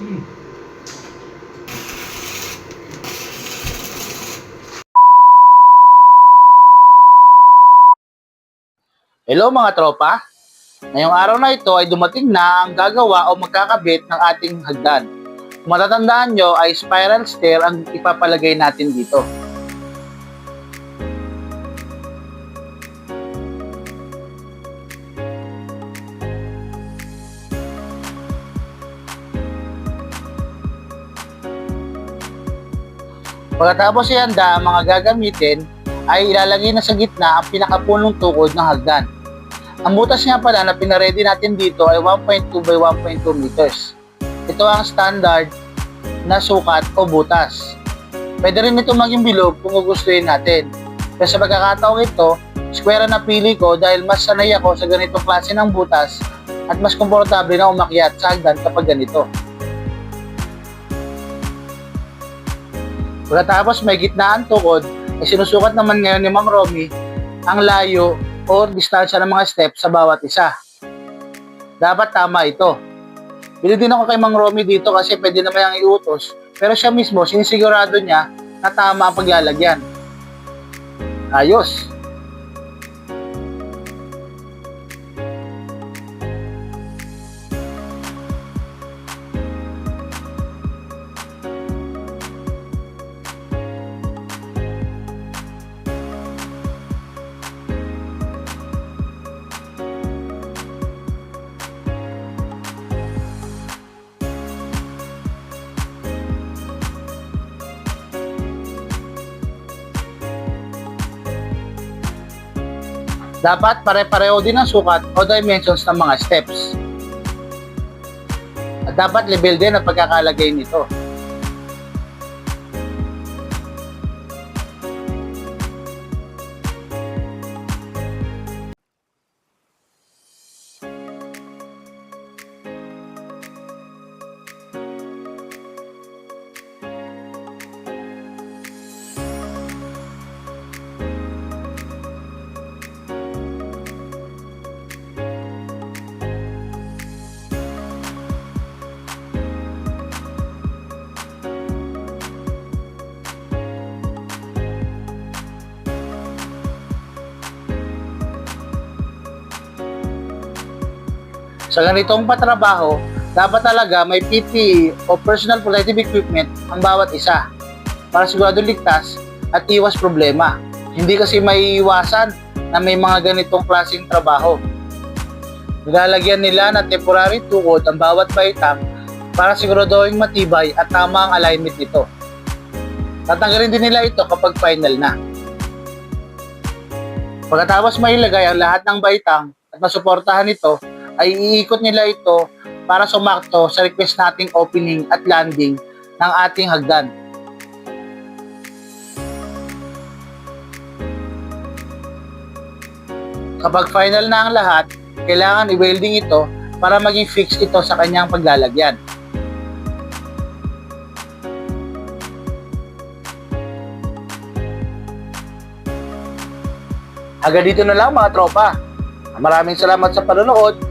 Hello mga tropa! Ngayong araw na ito ay dumating na ang gagawa o magkakabit ng ating hagdan. Kung matatandaan nyo ay spiral stair ang ipapalagay natin dito. Pagkatapos ihanda ang mga gagamitin, ay ilalagay na sa gitna ang pinakapunong tukod ng hagdan. Ang butas nga pala na pinaredy natin dito ay 1.2 by 1.2 meters. Ito ang standard na sukat o butas. Pwede rin ito maging bilog kung gugustuhin natin. Pero sa pagkakataong ito, square na pili ko dahil mas sanay ako sa ganitong klase ng butas at mas komportable na umakyat sa hagdan kapag ganito. Pagkatapos may gitnaan tukod, ay sinusukat naman ngayon ni Ma'am Romy ang layo o distansya ng mga steps sa bawat isa. Dapat tama ito. Bili din ako kay Mang Romy dito kasi pwede naman yung iutos, pero siya mismo sinisigurado niya na tama ang paglalagyan. Ayos. Dapat pare-pareho din ang sukat o dimensions ng mga steps. At dapat level din ang pagkakalagay nito. Sa ganitong patrabaho, dapat talaga may PPE o personal protective equipment ang bawat isa para sigurado ligtas at iwas problema. Hindi kasi may iwasan na may mga ganitong klaseng trabaho. Nilalagyan nila ng temporary tukod ang bawat baitang para siguraduhin matibay at tama ang alignment nito. Tatanggalin din nila ito kapag final na. Pagkatapos mailagay ang lahat ng baitang at masuportahan ito, ay iikot nila ito para sumakto sa request nating opening at landing ng ating hagdan. Kapag final na ang lahat, kailangan i-welding ito para maging fix ito sa kanyang paglalagyan. Hanggang dito na lang mga tropa. Maraming salamat sa panonood.